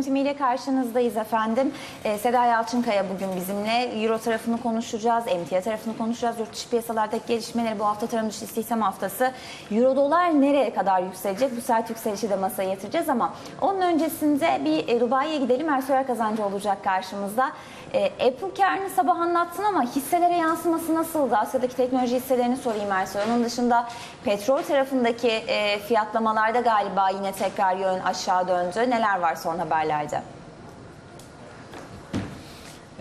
yöntemiyle karşınızdayız efendim. Ee, Seda Yalçınkaya bugün bizimle. Euro tarafını konuşacağız, emtia tarafını konuşacağız. Yurt dışı piyasalardaki gelişmeleri bu hafta tarım dışı istihdam haftası. Euro dolar nereye kadar yükselecek? Bu sert yükselişi de masaya yatıracağız ama onun öncesinde bir e, Dubai'ye gidelim. Ersoy kazancı olacak karşımızda. Ee, Apple karını sabah anlattın ama hisselere yansıması nasıldı? Asya'daki teknoloji hisselerini sorayım Ersoy. Onun dışında petrol tarafındaki e, fiyatlamalarda galiba yine tekrar yön aşağı döndü. Neler var son haberlerde?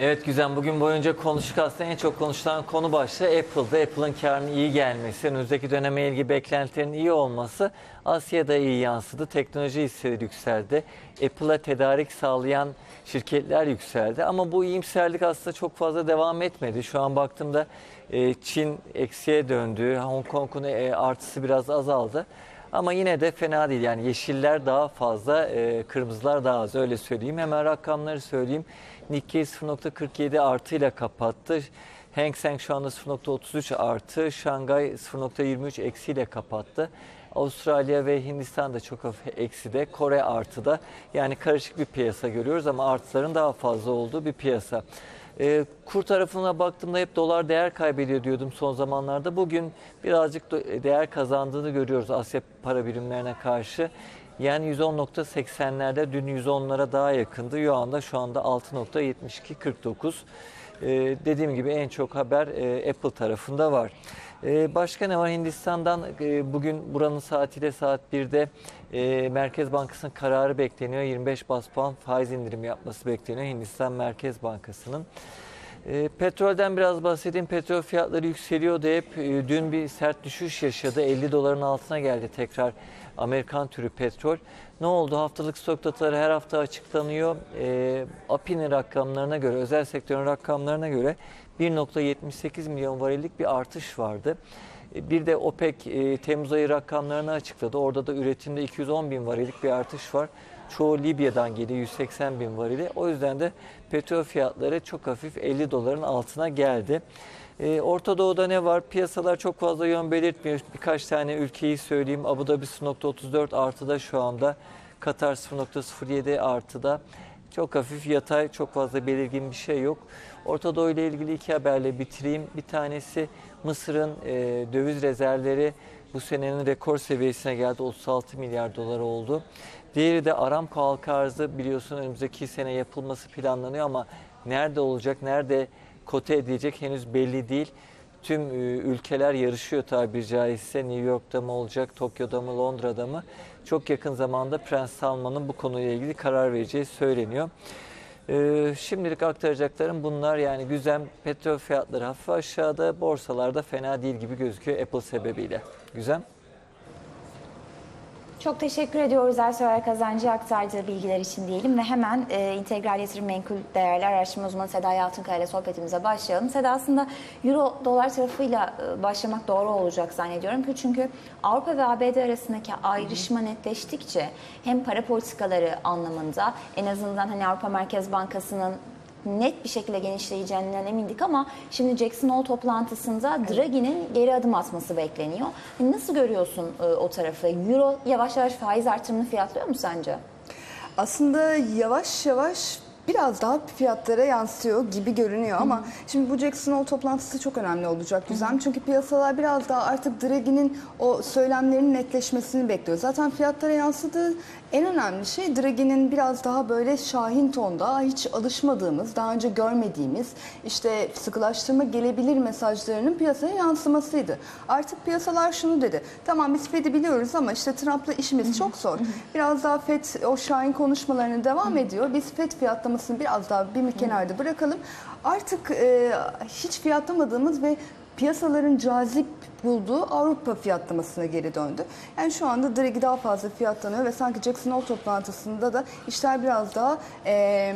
Evet Güzel, bugün boyunca konuştuk aslında en çok konuşulan konu başlığı Apple'da. Apple'ın karının iyi gelmesi, önümüzdeki döneme ilgi beklentilerin iyi olması Asya'da iyi yansıdı. Teknoloji hisseleri yükseldi. Apple'a tedarik sağlayan şirketler yükseldi. Ama bu iyimserlik aslında çok fazla devam etmedi. Şu an baktığımda e, Çin eksiye döndü. Hong Kong'un e, artısı biraz azaldı. Ama yine de fena değil. Yani yeşiller daha fazla, e, kırmızılar daha az öyle söyleyeyim. Hemen rakamları söyleyeyim. Nikkei 0.47 artıyla kapattı. Hang Seng şu anda 0.33 artı, Şangay 0.23 eksiyle kapattı. Avustralya ve Hindistan da çok hafif ekside, Kore artıda. Yani karışık bir piyasa görüyoruz ama artıların daha fazla olduğu bir piyasa. E, kur tarafına baktığımda hep dolar değer kaybediyor diyordum son zamanlarda. Bugün birazcık değer kazandığını görüyoruz Asya para birimlerine karşı. Yani 110.80'lerde dün 110'lara daha yakındı. Şu anda şu anda 6.72.49. Ee, dediğim gibi en çok haber e, Apple tarafında var. Ee, başka ne var? Hindistan'dan e, bugün buranın saatiyle saat 1'de e, Merkez Bankası'nın kararı bekleniyor. 25 bas puan faiz indirimi yapması bekleniyor Hindistan Merkez Bankası'nın. E, petrolden biraz bahsedeyim. Petrol fiyatları yükseliyordu hep. E, dün bir sert düşüş yaşadı. 50 doların altına geldi tekrar Amerikan türü petrol. Ne oldu? Haftalık stok dataları her hafta açıklanıyor. E, APİ'nin rakamlarına göre, özel sektörün rakamlarına göre 1.78 milyon varillik bir artış vardı. E, Bir de OPEC e, Temmuz ayı rakamlarını açıkladı. Orada da üretimde 210 bin varillik bir artış var. Çoğu Libya'dan geliyor 180 bin varili. O yüzden de petrol fiyatları çok hafif 50 doların altına geldi. Ee, Orta Doğu'da ne var? Piyasalar çok fazla yön belirtmiyor. Birkaç tane ülkeyi söyleyeyim. Abu Dhabi 0.34 artıda şu anda. Katar 0.07 artıda. Çok hafif yatay, çok fazla belirgin bir şey yok. Orta Doğu ile ilgili iki haberle bitireyim. Bir tanesi Mısır'ın e, döviz rezervleri bu senenin rekor seviyesine geldi. 36 milyar dolar oldu. Diğeri de Aramco halka arzı biliyorsun önümüzdeki sene yapılması planlanıyor ama nerede olacak, nerede kote edilecek henüz belli değil. Tüm e, ülkeler yarışıyor tabiri caizse. New York'ta mı olacak, Tokyo'da mı, Londra'da mı? Çok yakın zamanda Prens Salman'ın bu konuyla ilgili karar vereceği söyleniyor. Ee, şimdilik aktaracaklarım bunlar yani güzel petrol fiyatları hafif aşağıda borsalarda fena değil gibi gözüküyor Apple sebebiyle. Güzel. Çok teşekkür ediyoruz Ersoy Kazancı aktardığı bilgiler için diyelim ve hemen e, integral yatırım menkul değerler araştırma uzmanı Seda Yalçınkaya ile sohbetimize başlayalım. Seda aslında Euro dolar tarafıyla e, başlamak doğru olacak zannediyorum ki çünkü Avrupa ve ABD arasındaki ayrışma netleştikçe hem para politikaları anlamında en azından hani Avrupa Merkez Bankası'nın net bir şekilde genişleyeceğinden emindik ama şimdi Jackson Hole toplantısında Draghi'nin geri adım atması bekleniyor. Nasıl görüyorsun e, o tarafı? Euro yavaş yavaş faiz artırımını fiyatlıyor mu sence? Aslında yavaş yavaş biraz daha fiyatlara yansıyor gibi görünüyor ama şimdi bu Jackson Hole toplantısı çok önemli olacak Güzem. Çünkü piyasalar biraz daha artık Draghi'nin o söylemlerinin netleşmesini bekliyor. Zaten fiyatlara yansıdığı en önemli şey Draghi'nin biraz daha böyle şahin tonda hiç alışmadığımız, daha önce görmediğimiz işte sıkılaştırma gelebilir mesajlarının piyasaya yansımasıydı. Artık piyasalar şunu dedi. Tamam biz Fed'i biliyoruz ama işte Trump'la işimiz çok zor. Biraz daha Fed o şahin konuşmalarına devam ediyor. Biz Fed fiyatlamasını biraz daha bir kenarda bırakalım. Artık e, hiç fiyatlamadığımız ve piyasaların cazip bulduğu Avrupa fiyatlamasına geri döndü. Yani şu anda Draghi daha fazla fiyatlanıyor ve sanki Jackson Hole toplantısında da işler biraz daha e,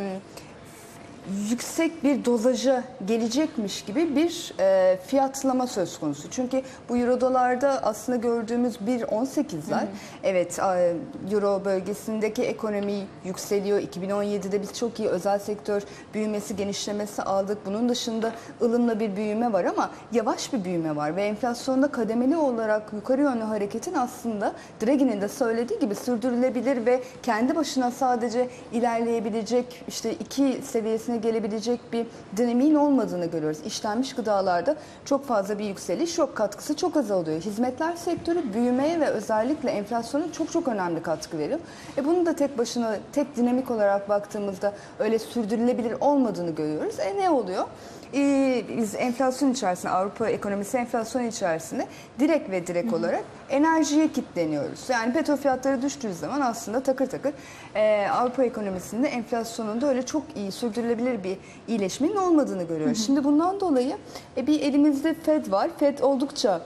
yüksek bir dozaja gelecekmiş gibi bir e, fiyatlama söz konusu. Çünkü bu euro dolarda aslında gördüğümüz 1.18'ler evet e, euro bölgesindeki ekonomi yükseliyor. 2017'de biz çok iyi özel sektör büyümesi, genişlemesi aldık. Bunun dışında ılımlı bir büyüme var ama yavaş bir büyüme var ve enflasyonda kademeli olarak yukarı yönlü hareketin aslında Draghi'nin de söylediği gibi sürdürülebilir ve kendi başına sadece ilerleyebilecek işte iki seviyesine gelebilecek bir dinamiğin olmadığını görüyoruz. İşlenmiş gıdalarda çok fazla bir yükseliş yok. Katkısı çok azalıyor. Hizmetler sektörü büyümeye ve özellikle enflasyona çok çok önemli katkı veriyor. E bunu da tek başına tek dinamik olarak baktığımızda öyle sürdürülebilir olmadığını görüyoruz. E ne oluyor? Ee, biz enflasyon içerisinde, Avrupa ekonomisi enflasyon içerisinde direkt ve direkt olarak enerjiye kilitleniyoruz. Yani petrol fiyatları düştüğü zaman aslında takır takır e, Avrupa ekonomisinde enflasyonunda öyle çok iyi sürdürülebilir bir iyileşmenin olmadığını görüyoruz. Şimdi bundan dolayı e, bir elimizde Fed var. Fed oldukça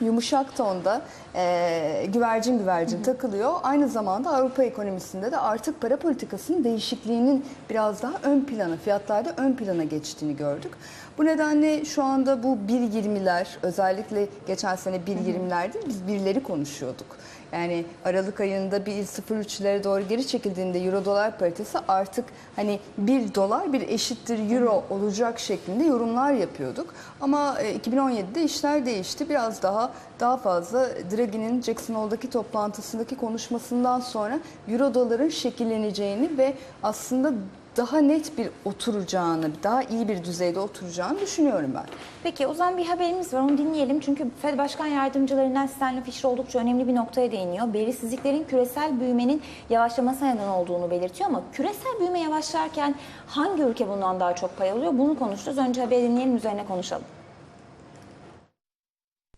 yumuşak tonda e, güvercin güvercin takılıyor. Aynı zamanda Avrupa ekonomisinde de artık para politikasının değişikliğinin biraz daha ön plana, fiyatlarda ön plana geçtiğini gördük. Bu nedenle şu anda bu 1.20'ler özellikle geçen sene 1.20'lerdi biz birleri konuşuyorduk. Yani Aralık ayında 1.03'lere doğru geri çekildiğinde euro dolar paritesi artık hani 1 dolar bir eşittir euro olacak şeklinde yorumlar yapıyorduk. Ama e, 2017'de işler değişti. Biraz daha daha fazla Draghi'nin Jackson Hole'daki toplantısındaki konuşmasından sonra euro doların şekilleneceğini ve aslında daha net bir oturacağını, daha iyi bir düzeyde oturacağını düşünüyorum ben. Peki o zaman bir haberimiz var onu dinleyelim. Çünkü Fed Başkan Yardımcılarından Stanley Fischer oldukça önemli bir noktaya değiniyor. Belirsizliklerin küresel büyümenin yavaşlamasına neden olduğunu belirtiyor ama küresel büyüme yavaşlarken hangi ülke bundan daha çok pay alıyor? Bunu konuşacağız. Önce haberi dinleyelim üzerine konuşalım.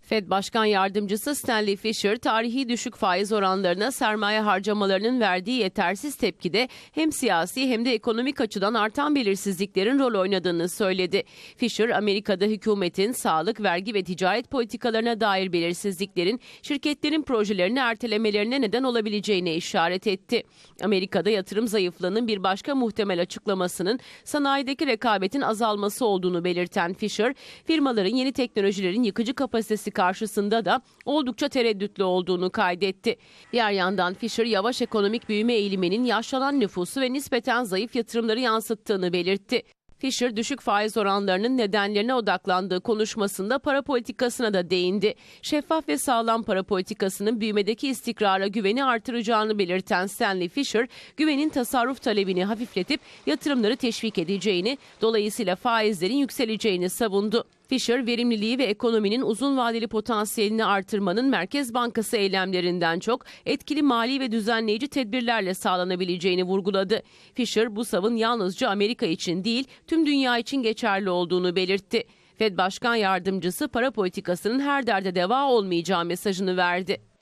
Fed Başkan Yardımcısı Stanley Fischer, tarihi düşük faiz oranlarına sermaye harcamalarının verdiği yetersiz tepkide hem siyasi hem de ekonomik açıdan artan belirsizliklerin rol oynadığını söyledi. Fischer, Amerika'da hükümetin sağlık, vergi ve ticaret politikalarına dair belirsizliklerin şirketlerin projelerini ertelemelerine neden olabileceğine işaret etti. Amerika'da yatırım zayıflığının bir başka muhtemel açıklamasının sanayideki rekabetin azalması olduğunu belirten Fischer, firmaların yeni teknolojilerin yıkıcı kapasitesi karşısında da oldukça tereddütlü olduğunu kaydetti. Diğer yandan Fischer yavaş ekonomik büyüme eğiliminin yaşlanan nüfusu ve nispeten zayıf yatırımları yansıttığını belirtti. Fischer düşük faiz oranlarının nedenlerine odaklandığı konuşmasında para politikasına da değindi. Şeffaf ve sağlam para politikasının büyümedeki istikrara güveni artıracağını belirten Stanley Fischer, güvenin tasarruf talebini hafifletip yatırımları teşvik edeceğini, dolayısıyla faizlerin yükseleceğini savundu. Fischer, verimliliği ve ekonominin uzun vadeli potansiyelini artırmanın Merkez Bankası eylemlerinden çok etkili mali ve düzenleyici tedbirlerle sağlanabileceğini vurguladı. Fischer, bu savın yalnızca Amerika için değil, tüm dünya için geçerli olduğunu belirtti. Fed Başkan Yardımcısı para politikasının her derde deva olmayacağı mesajını verdi.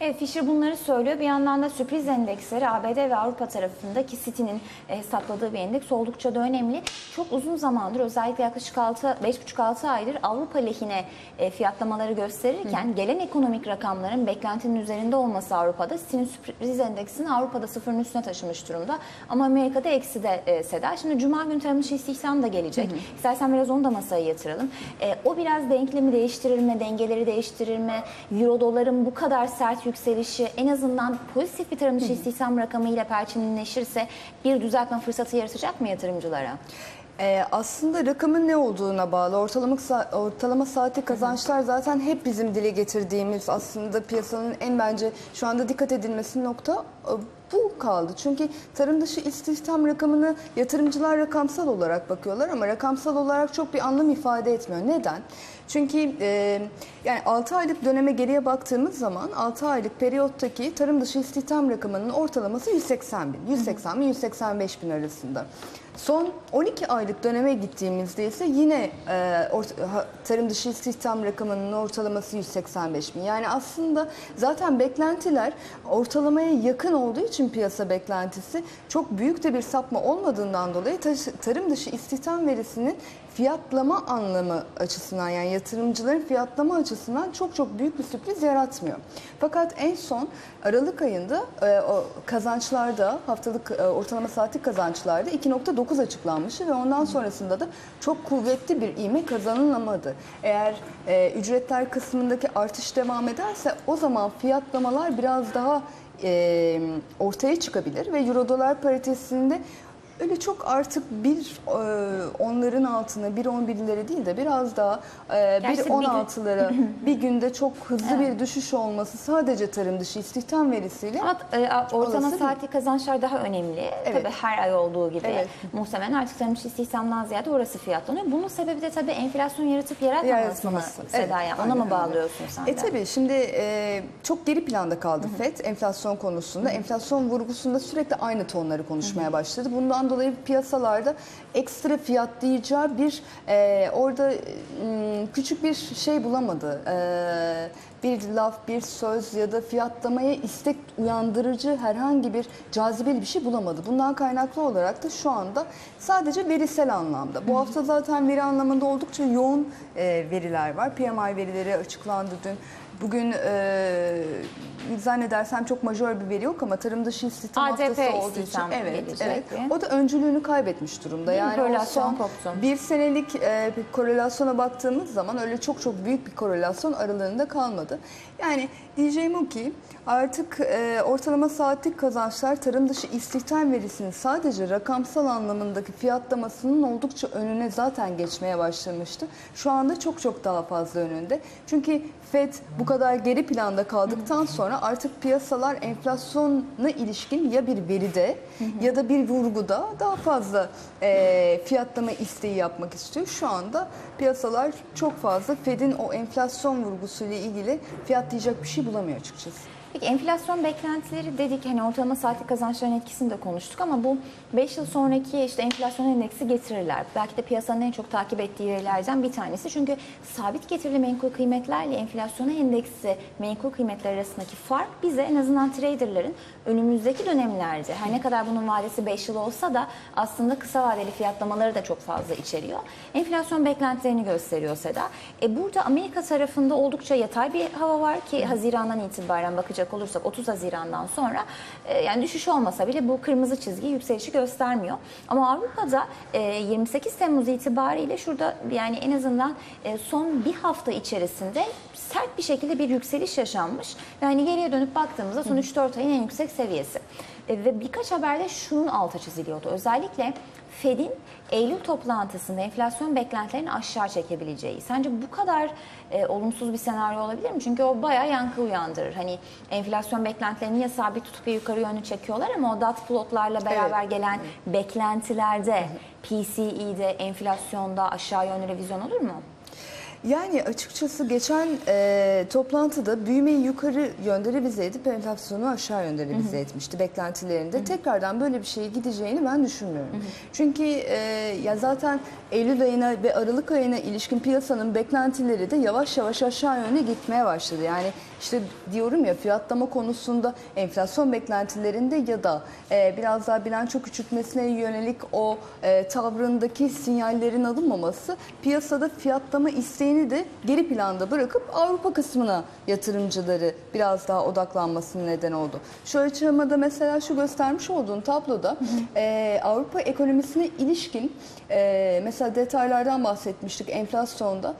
Evet Fisher bunları söylüyor. Bir yandan da sürpriz endeksleri ABD ve Avrupa tarafındaki City'nin e, hesapladığı bir endeks oldukça da önemli. Çok uzun zamandır özellikle yaklaşık 6 5,5-6 aydır Avrupa lehine e, fiyatlamaları gösterirken gelen ekonomik rakamların beklentinin üzerinde olması Avrupa'da City'nin sürpriz endeksini Avrupa'da sıfırın üstüne taşımış durumda. Ama Amerika'da eksi de e, Seda. Şimdi Cuma günü tarım dışı istihdam da gelecek. İstersen biraz onu da masaya yatıralım. E, o biraz denklemi değiştirir mi? Dengeleri değiştirir mi? Euro doların bu kadar sert yükselişi en azından pozitif bir tarım dışı istihdam rakamıyla perçinleşirse bir düzeltme fırsatı yaratacak mı yatırımcılara? Ee, aslında rakamın ne olduğuna bağlı. Ortalama, ortalama saati kazançlar zaten hep bizim dile getirdiğimiz aslında piyasanın en bence şu anda dikkat edilmesi nokta bu kaldı. Çünkü tarım dışı istihdam rakamını yatırımcılar rakamsal olarak bakıyorlar ama rakamsal olarak çok bir anlam ifade etmiyor. Neden? Çünkü e, yani 6 aylık döneme geriye baktığımız zaman 6 aylık periyottaki tarım dışı istihdam rakamının ortalaması 180 bin. 180 bin 185 bin arasında. Son 12 aylık döneme gittiğimizde ise yine e, ort- ha- tarım dışı istihdam rakamının ortalaması 185 bin. Yani aslında zaten beklentiler ortalamaya yakın olduğu için piyasa beklentisi çok büyük de bir sapma olmadığından dolayı tarım dışı istihdam verisinin fiyatlama anlamı açısından yani yatırımcıların fiyatlama açısından çok çok büyük bir sürpriz yaratmıyor. Fakat en son Aralık ayında e, o kazançlarda haftalık e, ortalama saatlik kazançlarda 2.9 açıklanmıştı ve ondan sonrasında da çok kuvvetli bir ivme kazanılamadı. Eğer e, ücretler kısmındaki artış devam ederse o zaman fiyatlamalar biraz daha e, ortaya çıkabilir ve euro dolar paritesinde öyle çok artık bir e, onların altına 1.11'lere değil de biraz daha e, Gerçi bir gün- 1.16'lara bir günde çok hızlı bir düşüş olması sadece tarım dışı istihdam verisiyle Ama e, a- ortalama Olası saatlik kazançlar daha önemli. Evet. Tabii her ay olduğu gibi. Evet. Muhtemelen artık tarım dışı istihdamdan ziyade orası fiyatlanıyor. Bunun sebebi de tabii enflasyon yaratıp yaratmaması mı Yaratmaması. Evet, Ona aynen mı öyle. bağlıyorsun sen de? E tabii şimdi e, çok geri planda kaldı FED enflasyon konusunda. Enflasyon vurgusunda sürekli aynı tonları konuşmaya başladı. Bundan dolayı piyasalarda ekstra fiyatlayacağı bir e, orada m, küçük bir şey bulamadı. E, bir laf, bir söz ya da fiyatlamaya istek uyandırıcı herhangi bir cazibeli bir şey bulamadı. Bundan kaynaklı olarak da şu anda sadece verisel anlamda. Bu hafta zaten veri anlamında oldukça yoğun e, veriler var. PMI verileri açıklandı dün. Bugün e, zannedersem çok majör bir veri yok ama tarım dışı istihdam ADP haftası olduğu için istihdam evet, gelecek evet. ve- O da öncülüğünü kaybetmiş durumda. Değil mi? Yani o Korelasyon son koptu. bir senelik e, bir korelasyona baktığımız zaman öyle çok çok büyük bir korelasyon aralarında kalmadı. Yani diyeceğim o ki artık e, ortalama saatlik kazançlar tarım dışı istihdam verisinin sadece rakamsal anlamındaki fiyatlamasının oldukça önüne zaten geçmeye başlamıştı. Şu anda çok çok daha fazla önünde. Çünkü FED bu kadar geri planda kaldıktan sonra artık piyasalar enflasyona ilişkin ya bir veride ya da bir vurguda daha fazla e, fiyatlama isteği yapmak istiyor. Şu anda piyasalar çok fazla Fed'in o enflasyon vurgusuyla ilgili fiyatlayacak bir şey bulamıyor açıkçası. Peki enflasyon beklentileri dedik hani ortalama saatlik kazançların etkisini de konuştuk ama bu 5 yıl sonraki işte enflasyon endeksi getirirler. Belki de piyasanın en çok takip ettiği verilerden bir tanesi. Çünkü sabit getirili menkul kıymetlerle enflasyon endeksi menkul kıymetler arasındaki fark bize en azından traderların önümüzdeki dönemlerde her ne kadar bunun vadesi 5 yıl olsa da aslında kısa vadeli fiyatlamaları da çok fazla içeriyor. Enflasyon beklentilerini gösteriyor Seda. E burada Amerika tarafında oldukça yatay bir hava var ki Haziran'dan itibaren bakacak olursak 30 Haziran'dan sonra e, yani düşüş olmasa bile bu kırmızı çizgi yükselişi göstermiyor. Ama Avrupa'da e, 28 Temmuz itibariyle şurada yani en azından e, son bir hafta içerisinde sert bir şekilde bir yükseliş yaşanmış. Ve hani geriye dönüp baktığımızda son 3-4 ayın en yüksek seviyesi. E, ve birkaç haberde şunun altı çiziliyordu. Özellikle Fed'in Eylül toplantısında enflasyon beklentilerini aşağı çekebileceği. Sence bu kadar e, olumsuz bir senaryo olabilir mi? Çünkü o bayağı yankı uyandırır. Hani enflasyon beklentilerini ya sabit tutup bir yukarı yönlü çekiyorlar ama o dot plotlarla beraber gelen beklentilerde PCE'de, enflasyonda aşağı yönlü revizyon olur mu? Yani açıkçası geçen e, toplantıda büyümeyi yukarı yönde revize edip enflasyonu aşağı yönde revize etmişti beklentilerinde. Tekrardan böyle bir şeye gideceğini ben düşünmüyorum. Çünkü e, ya zaten Eylül ayına ve Aralık ayına ilişkin piyasanın beklentileri de yavaş yavaş aşağı yöne gitmeye başladı. Yani işte diyorum ya fiyatlama konusunda enflasyon beklentilerinde ya da e, biraz daha bilanço küçültmesine yönelik o e, tavrındaki sinyallerin alınmaması piyasada fiyatlama isteğini de geri planda bırakıp Avrupa kısmına yatırımcıları biraz daha odaklanmasının neden oldu. Şu açıklamada mesela şu göstermiş olduğun tabloda e, Avrupa ekonomisine ilişkin e, mesela detaylardan bahsetmiştik enflasyonda.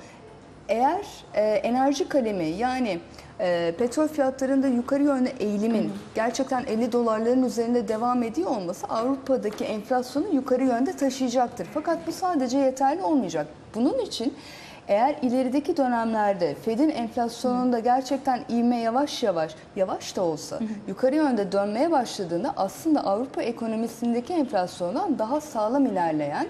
Eğer e, enerji kalemi yani e, petrol fiyatlarında yukarı yönlü eğilimin gerçekten 50 dolarların üzerinde devam ediyor olması Avrupa'daki enflasyonu yukarı yönde taşıyacaktır. Fakat bu sadece yeterli olmayacak. Bunun için eğer ilerideki dönemlerde Fed'in enflasyonunda gerçekten ivme yavaş yavaş, yavaş da olsa yukarı yönde dönmeye başladığında aslında Avrupa ekonomisindeki enflasyondan daha sağlam ilerleyen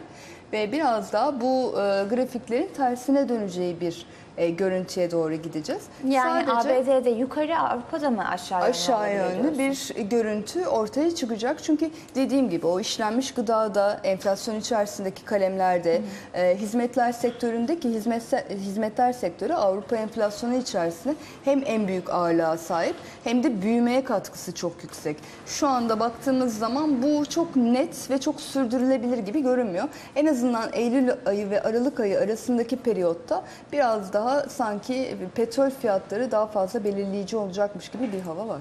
ve biraz daha bu e, grafiklerin tersine döneceği bir e, görüntüye doğru gideceğiz. Yani Sadece- ABD'de yukarı Avrupa'da mı aşağı yönlü aşağı yönlü bir görüntü ortaya çıkacak. Çünkü dediğim gibi o işlenmiş gıdada, enflasyon içerisindeki kalemlerde, e, hizmetler sektöründeki hizmet, hizmetler sektörü Avrupa enflasyonu içerisinde hem en büyük ağırlığa sahip hem de büyümeye katkısı çok yüksek. Şu anda baktığımız zaman bu çok net ve çok sürdürülebilir gibi görünmüyor. En azından Eylül ayı ve Aralık ayı arasındaki periyotta biraz daha sanki petrol fiyatları daha fazla belirleyici olacakmış gibi bir hava var.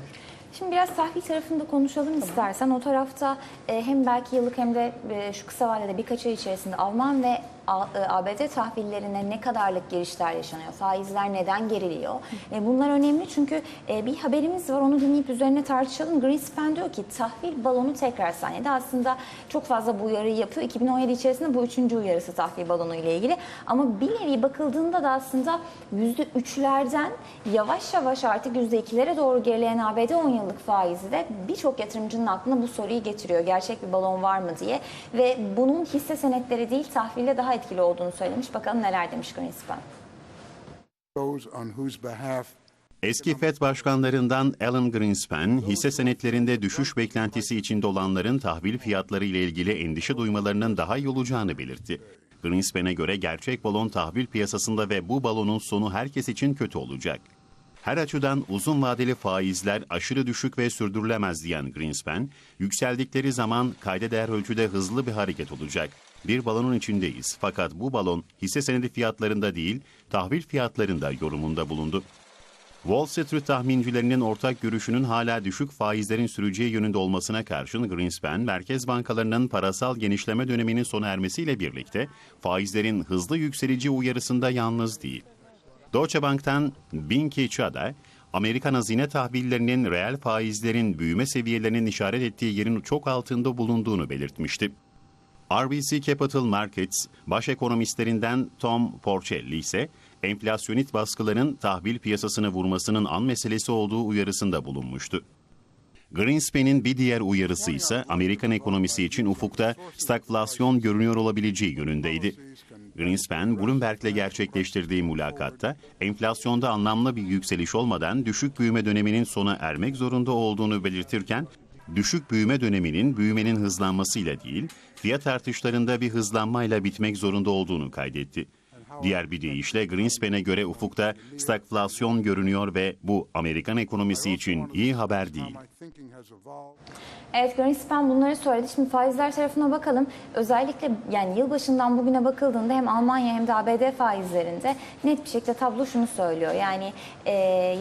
Şimdi biraz tahvil tarafında konuşalım istersen. O tarafta e, hem belki yıllık hem de e, şu kısa vadede birkaç ay içerisinde Alman ve ABD tahvillerine ne kadarlık girişler yaşanıyor? Faizler neden geriliyor? E, bunlar önemli çünkü e, bir haberimiz var onu dinleyip üzerine tartışalım. Greenspan diyor ki tahvil balonu tekrar sahnede. Aslında çok fazla bu uyarıyı yapıyor. 2017 içerisinde bu üçüncü uyarısı tahvil balonu ile ilgili. Ama bir nevi bakıldığında da aslında %3'lerden yavaş yavaş artık %2'lere doğru gerileyen ABD 10 yıllık faizi de birçok yatırımcının aklına bu soruyu getiriyor. Gerçek bir balon var mı diye. Ve bunun hisse senetleri değil tahvilde daha etkili olduğunu söylemiş. Bakalım neler demiş Greenspan. Eski FED başkanlarından Alan Greenspan, hisse senetlerinde düşüş beklentisi içinde olanların tahvil fiyatları ile ilgili endişe duymalarının daha iyi olacağını belirtti. Greenspan'e göre gerçek balon tahvil piyasasında ve bu balonun sonu herkes için kötü olacak. Her açıdan uzun vadeli faizler aşırı düşük ve sürdürülemez diyen Greenspan, yükseldikleri zaman kayda değer ölçüde hızlı bir hareket olacak. Bir balonun içindeyiz fakat bu balon hisse senedi fiyatlarında değil, tahvil fiyatlarında yorumunda bulundu. Wall Street tahmincilerinin ortak görüşünün hala düşük faizlerin süreceği yönünde olmasına karşın Greenspan, merkez bankalarının parasal genişleme döneminin sona ermesiyle birlikte faizlerin hızlı yükseleceği uyarısında yalnız değil. Deutsche Bank'tan Binki Chada, Amerikan hazine tahvillerinin reel faizlerin büyüme seviyelerinin işaret ettiği yerin çok altında bulunduğunu belirtmişti. RBC Capital Markets baş ekonomistlerinden Tom Porcelli ise enflasyonist baskıların tahvil piyasasını vurmasının an meselesi olduğu uyarısında bulunmuştu. Greenspan'in bir diğer uyarısı ise Amerikan ekonomisi için ufukta stagflasyon görünüyor olabileceği yönündeydi. Greenspan, Bloomberg'le gerçekleştirdiği mülakatta enflasyonda anlamlı bir yükseliş olmadan düşük büyüme döneminin sona ermek zorunda olduğunu belirtirken, düşük büyüme döneminin büyümenin hızlanmasıyla değil, fiyat artışlarında bir hızlanmayla bitmek zorunda olduğunu kaydetti. Diğer bir deyişle Greenspan'e göre ufukta stagflasyon görünüyor ve bu Amerikan ekonomisi için iyi haber değil. Evet Greenspan bunları söyledi. Şimdi faizler tarafına bakalım. Özellikle yani yılbaşından bugüne bakıldığında hem Almanya hem de ABD faizlerinde net bir şekilde tablo şunu söylüyor. Yani e,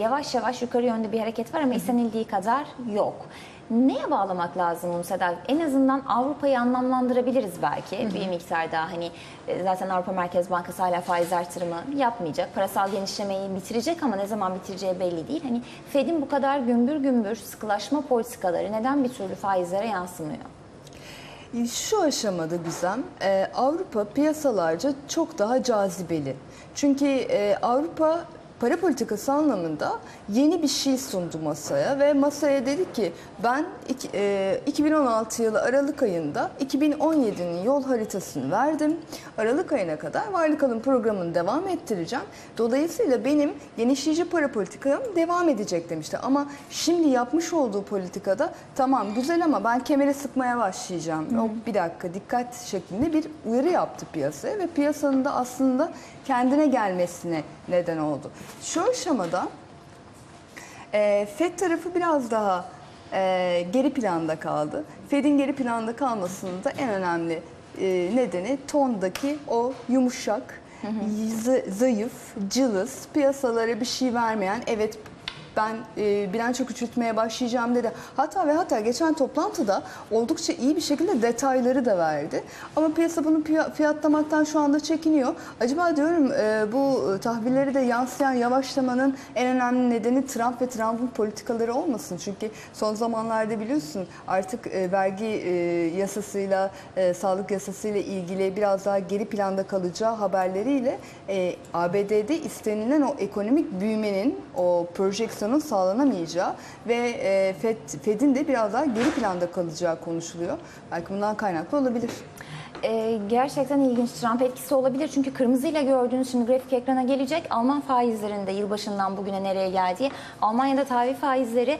yavaş yavaş yukarı yönde bir hareket var ama istenildiği kadar yok. Neye bağlamak lazım bunu Seda? En azından Avrupa'yı anlamlandırabiliriz belki bir miktar daha. Hani e, zaten Avrupa Merkez Bankası hala faiz artırımı yapmayacak. Parasal genişlemeyi bitirecek ama ne zaman bitireceği belli değil. Hani Fed'in bu kadar gümbür gümbür sıkılaşma politikaları neden bir türlü faizlere yansımıyor? Şu aşamada Gizem, e, Avrupa piyasalarca çok daha cazibeli. Çünkü e, Avrupa para politikası anlamında yeni bir şey sundu masaya ve masaya dedi ki ben iki- e, 2016 yılı Aralık ayında 2017'nin yol haritasını verdim. Aralık ayına kadar varlık alım programını devam ettireceğim. Dolayısıyla benim genişleyici para politikam devam edecek demişti. Ama şimdi yapmış olduğu politikada tamam güzel ama ben kemere sıkmaya başlayacağım. O bir dakika dikkat şeklinde bir uyarı yaptı piyasaya ve piyasanın da aslında kendine gelmesine neden oldu. Şu aşamada e, FED tarafı biraz daha e, geri planda kaldı. FED'in geri planda kalmasının da en önemli e, nedeni tondaki o yumuşak, zayıf, cılız, piyasalara bir şey vermeyen, evet ben e, bilanço küçültmeye başlayacağım dedi. Hatta ve hatta geçen toplantıda oldukça iyi bir şekilde detayları da verdi. Ama piyasa bunu fiyatlamaktan şu anda çekiniyor. Acaba diyorum e, bu tahvilleri de yansıyan yavaşlamanın en önemli nedeni Trump ve Trump'ın politikaları olmasın. Çünkü son zamanlarda biliyorsun artık e, vergi e, yasasıyla, e, sağlık yasasıyla ilgili biraz daha geri planda kalacağı haberleriyle e, ABD'de istenilen o ekonomik büyümenin, o projeksiyonun sağlanamayacağı ve e, Fed, Fed'in de biraz daha geri planda kalacağı konuşuluyor. Belki bundan kaynaklı olabilir. e, gerçekten ilginç Trump etkisi olabilir. Çünkü kırmızıyla gördüğünüz şimdi grafik ekrana gelecek. Alman faizlerinde yılbaşından bugüne nereye geldiği. Almanya'da tahvil faizleri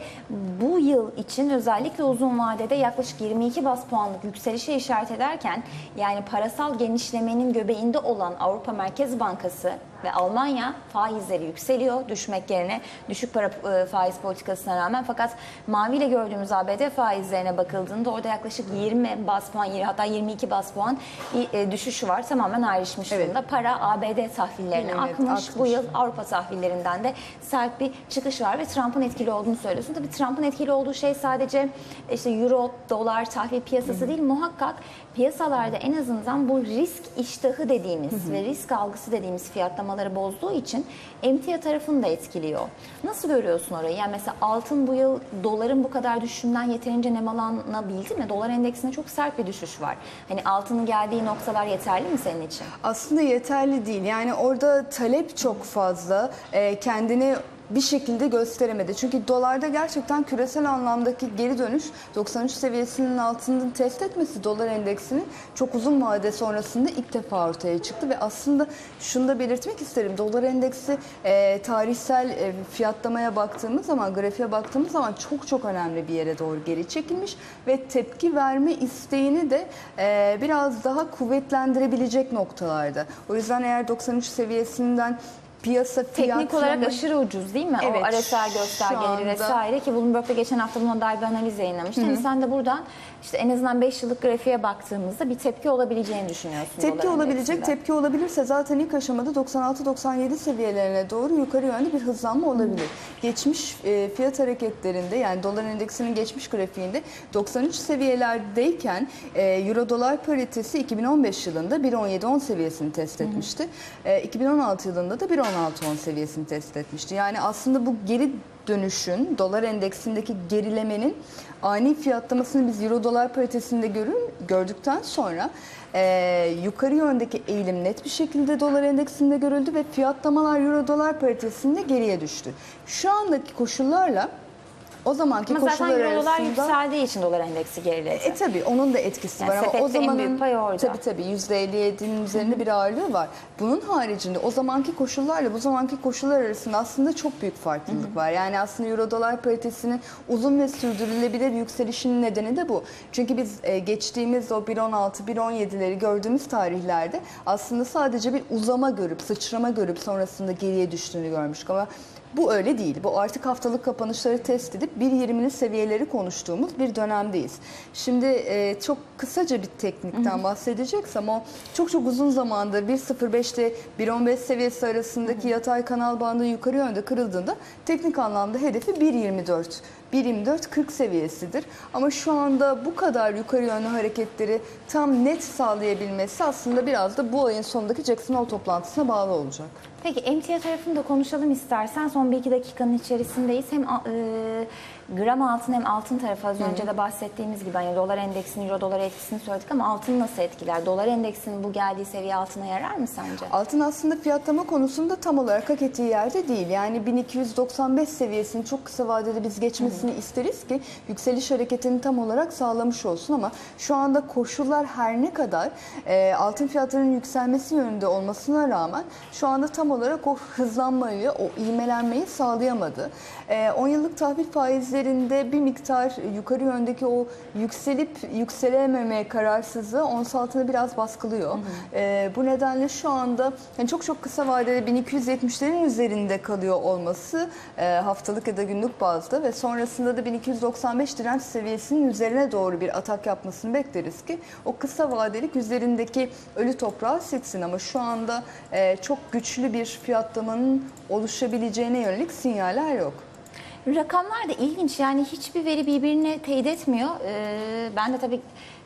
bu yıl için özellikle uzun vadede yaklaşık 22 bas puanlık yükselişe işaret ederken yani parasal genişlemenin göbeğinde olan Avrupa Merkez Bankası ve Almanya faizleri yükseliyor düşmek yerine düşük para e, faiz politikasına rağmen fakat maviyle gördüğümüz ABD faizlerine bakıldığında orada yaklaşık 20 bas puan hatta 22 bas puan e, düşüş var tamamen ayrışmış Evet. durumda. Para ABD tahvillerine Evet, akmış. akmış. Bu yıl Avrupa tahvillerinden de sert bir çıkış var ve Trump'ın etkili olduğunu söylüyorsun. Tabii Trump'ın etkili olduğu şey sadece işte euro, dolar, tahvil piyasası değil muhakkak piyasalarda en azından bu risk iştahı dediğimiz ve risk algısı dediğimiz fiyatlamaları bozduğu için emtia tarafını da etkiliyor. Nasıl görüyorsun orayı? Yani mesela altın bu yıl doların bu kadar düşüşünden yeterince nemalanabildi mi? Dolar endeksinde çok sert bir düşüş var. Hani altının geldiği noktalar yeterli mi senin için? Aslında yeterli değil. Yani orada talep çok fazla. Ee, kendini bir şekilde gösteremedi. Çünkü dolarda gerçekten küresel anlamdaki geri dönüş 93 seviyesinin altında test etmesi dolar endeksinin çok uzun vade sonrasında ilk defa ortaya çıktı ve aslında şunu da belirtmek isterim. Dolar endeksi e, tarihsel e, fiyatlamaya baktığımız zaman, grafiğe baktığımız zaman çok çok önemli bir yere doğru geri çekilmiş ve tepki verme isteğini de e, biraz daha kuvvetlendirebilecek noktalarda. O yüzden eğer 93 seviyesinden piyasa Teknik olarak aşırı ucuz değil mi? Evet, o RSI göstergeleri anda- vesaire ki Bloomberg'da geçen hafta buna dair bir analiz yayınlamıştı. Hani sen de buradan işte en azından 5 yıllık grafiğe baktığımızda bir tepki olabileceğini düşünüyorsun. Tepki olabilecek, endeksinde. tepki olabilirse zaten ilk aşamada 96-97 seviyelerine doğru yukarı yönlü bir hızlanma olabilir. Geçmiş e, fiyat hareketlerinde yani dolar endeksinin geçmiş grafiğinde 93 seviyelerdeyken e, euro dolar paritesi 2015 yılında 1.17-10 seviyesini test etmişti. E, 2016 yılında da 1.16-10 seviyesini test etmişti. Yani aslında bu geri dönüşün, dolar endeksindeki gerilemenin ani fiyatlamasını biz euro dolar paritesinde görür, gördükten sonra e, yukarı yöndeki eğilim net bir şekilde dolar endeksinde görüldü ve fiyatlamalar euro dolar paritesinde geriye düştü. Şu andaki koşullarla o zamanki Ama zaten koşullar eurolar arasında... yükseldiği için dolar endeksi geriledi. E tabii onun da etkisi Yani var ama o sepette en zamanın büyük pay orada. tabii tabii %57'nin üzerinde bir ağırlığı var. Bunun haricinde o zamanki koşullarla bu zamanki koşullar arasında aslında çok büyük farklılık var. Yani aslında euro dolar paritesinin uzun ve sürdürülebilir yükselişinin nedeni de bu. Çünkü biz e, geçtiğimiz o 1.16 1.17'leri gördüğümüz tarihlerde aslında sadece bir uzama görüp sıçrama görüp sonrasında geriye düştüğünü görmüştük ama bu öyle değil. Bu artık haftalık kapanışları test edip 1.20'li seviyeleri konuştuğumuz bir dönemdeyiz. Şimdi e, çok kısaca bir teknikten bahsedeceksem o çok çok uzun zamandır 1.05 ile 1.15 seviyesi arasındaki yatay kanal bandı yukarı yönde kırıldığında teknik anlamda hedefi 1.24. 1.24-40 seviyesidir. Ama şu anda bu kadar yukarı yönlü hareketleri tam net sağlayabilmesi aslında biraz da bu ayın sonundaki Jackson Hole toplantısına bağlı olacak. Peki emtia tarafını da konuşalım istersen. Son bir iki dakikanın içerisindeyiz. Hem e, gram altın hem altın tarafı az önce de bahsettiğimiz gibi hani dolar endeksinin euro dolar etkisini söyledik ama altın nasıl etkiler? Dolar endeksinin bu geldiği seviye altına yarar mı sence? Altın aslında fiyatlama konusunda tam olarak hak ettiği yerde değil. Yani 1295 seviyesini çok kısa vadede biz geçmesini isteriz ki yükseliş hareketini tam olarak sağlamış olsun ama şu anda koşullar her ne kadar e, altın fiyatlarının yükselmesi yönünde olmasına rağmen şu anda tam olarak o hızlanmayı, o ivmelenmeyi sağlayamadı. E, 10 yıllık tahvil faizlerinde bir miktar yukarı yöndeki o yükselip yükselememe kararsızlığı ons altını biraz baskılıyor. E, bu nedenle şu anda yani çok çok kısa vadede 1270'lerin üzerinde kalıyor olması e, haftalık ya da günlük bazda ve sonrasında da 1295 direnç seviyesinin üzerine doğru bir atak yapmasını bekleriz ki o kısa vadelik üzerindeki ölü toprağı silsin ama şu anda e, çok güçlü bir fiyatlamanın oluşabileceğine yönelik sinyaller yok. Rakamlar da ilginç yani hiçbir veri birbirini teyit etmiyor. Ee, ben de tabii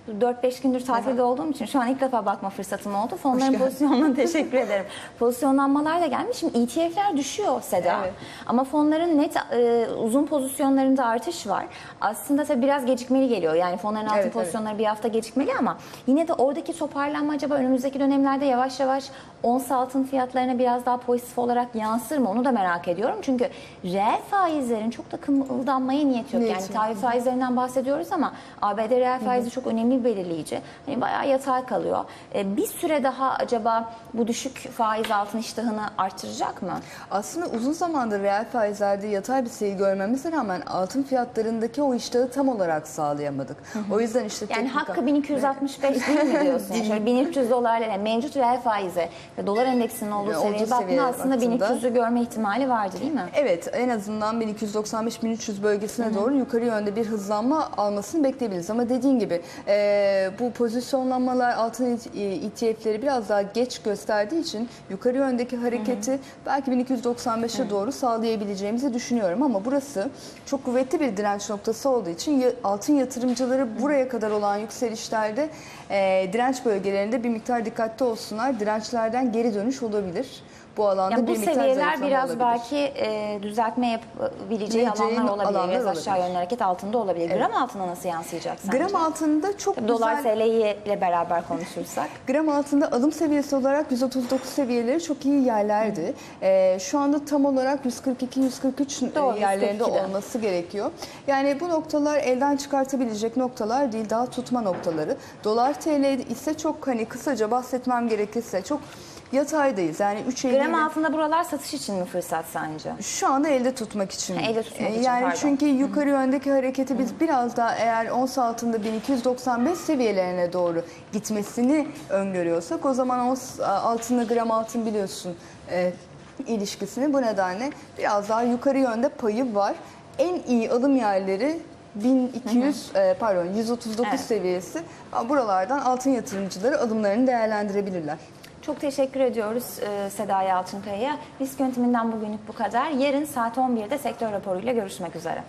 4-5 gündür tatilde olduğum için şu an ilk defa bakma fırsatım oldu. Fonların pozisyonuna teşekkür ederim. Pozisyonlanmalar da gelmiş. Şimdi ETF'ler düşüyor Seda. Evet. Ama fonların net e, uzun pozisyonlarında artış var. Aslında tabii biraz gecikmeli geliyor. Yani fonların altın Evet, evet. pozisyonları bir hafta gecikmeli ama yine de oradaki toparlanma acaba önümüzdeki dönemlerde yavaş yavaş ons altın fiyatlarına biraz daha pozitif olarak yansır mı? Onu da merak ediyorum. Çünkü reel faizlerin çok da kımıldanmaya niyeti yok. Niyeti Yani tahvil faizlerinden bahsediyoruz ama ABD reel faizi çok önemli önemli belirleyici. Hani bayağı yatay kalıyor. E, bir süre daha acaba bu düşük faiz altın iştahını artıracak mı? Aslında uzun zamandır reel faizlerde yatay bir seyir görmemize rağmen altın fiyatlarındaki o iştahı tam olarak sağlayamadık. O yüzden işte Yani teknik- hakkı 1265 değil mi diyorsun? Yani şöyle 1300 dolarla yani mevcut reel faize ve dolar endeksinin olduğu olduğu seviyeye baktığında aslında baktığında- 1300'ü görme ihtimali vardı değil mi? Evet en azından 1295-1300 bölgesine doğru yukarı yönde bir hızlanma almasını bekleyebiliriz. Ama dediğin gibi e, bu pozisyonlanmalar altın ETF'leri biraz daha geç gösterdiği için yukarı yöndeki hareketi belki 1295'e doğru sağlayabileceğimizi düşünüyorum. Ama burası çok kuvvetli bir direnç noktası olduğu için altın yatırımcıları buraya kadar olan yükselişlerde e, direnç bölgelerinde bir miktar dikkatli olsunlar. Dirençlerden geri dönüş olabilir. Bu alanda Yani bu bir seviyeler biraz olabilir. belki e, düzeltme yapabileceği Bileceği alanlar olabilir. alanlar biraz olabilir. aşağı yönlü hareket altında olabilir. Gram altına nasıl yansıyacak sence? Gram altında çok Tabii Dolar güzel TL ile beraber konuşursak. Gram altında alım seviyesi olarak 139 seviyeleri çok iyi yerlerdi. Ee, şu anda tam olarak 142-143 Doğru, yerlerinde 142'de. olması gerekiyor. Yani bu noktalar elden çıkartabilecek noktalar değil, daha tutma noktaları. Dolar TL ise çok hani kısaca bahsetmem gerekirse çok yataydayız. Yani 3.50 Gram altında buralar satış için mi fırsat sence? Şu anda elde tutmak için. Ha, elde tutmak Ee, için, Yani pardon. çünkü yukarı yöndeki hareketi biz biraz daha eğer ons altında 1295 seviyelerine doğru gitmesini öngörüyorsak o zaman ons altında gram altın biliyorsun e, ilişkisini bu nedenle biraz daha yukarı yönde payı var. En iyi alım yerleri 1200 e, pardon 139 Evet. seviyesi. Buralardan altın yatırımcıları alımlarını değerlendirebilirler. Çok teşekkür ediyoruz e, Seda Yalçınkaya'ya. Risk yönetiminden bugünlük bu kadar. Yarın saat 11'de sektör raporuyla görüşmek üzere.